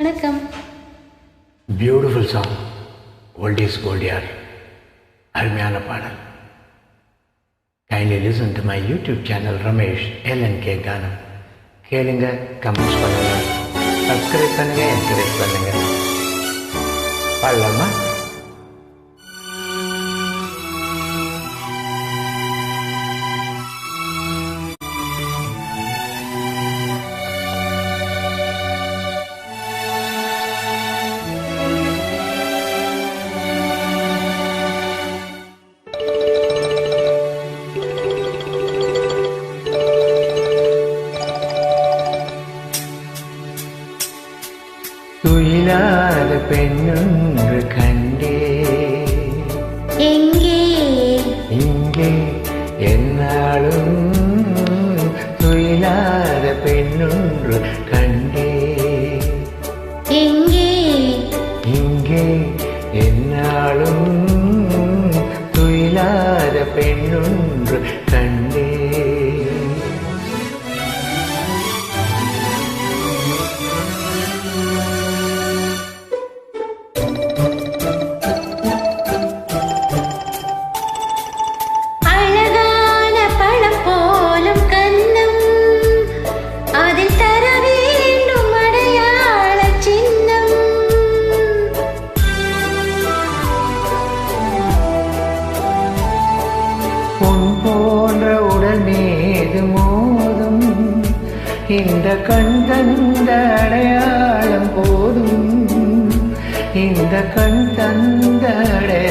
வணக்கம். Beautiful song old is கோல்டியார் அருமையான பாடல். Kindly listen to my YouTube channel Ramesh L N K கானம் கேளுங்க கமெண்ட்ஸ் பண்ணுங்க. சப்ஸ்கிரைப் பண்ணுங்க என்கரேஜ் பண்ணுங்க. பாடலாமா பெண்ணொன்று கண்டே. எங்கே? இங்கே என்னாலும் துயிலாத பெண்ணொன்று கண்டே. எங்கே? இங்கே என்னாலும் துயிலாத பெண்ணொன்று கண்டே. போன்ற மீது மோதும். இந்த கண் தந்த அடையாளம் போதும். இந்த கண் தந்த அடையாளம்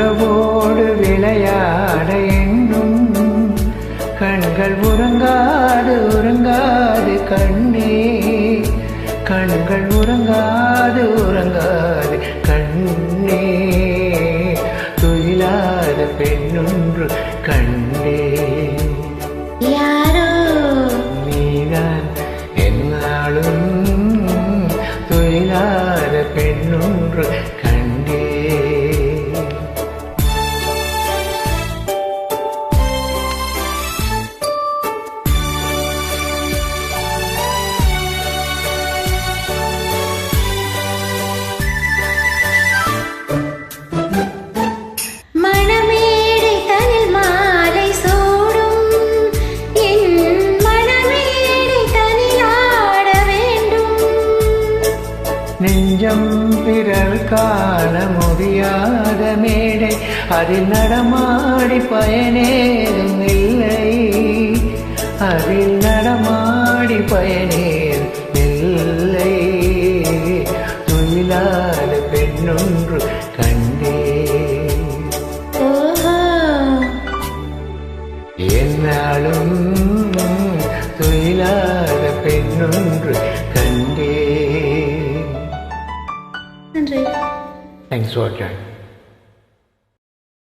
உறவோடு விளையாட எண்ணும். கண்கள் உறங்காது உறங்காது கண்ணே. கண்கள் உறங்காது உறங்காது. நெஞ்சம் பிறர் காண முடியாத மேடை. அதில் நடமாடி பயனேதும் இல்லை. அதில் நடமாடி பயனேதும் இல்லை. துயிலாத பெண்ணொன்று கண்டே என்னாலும் துயிலாத பெண்ணொன்று கண்டே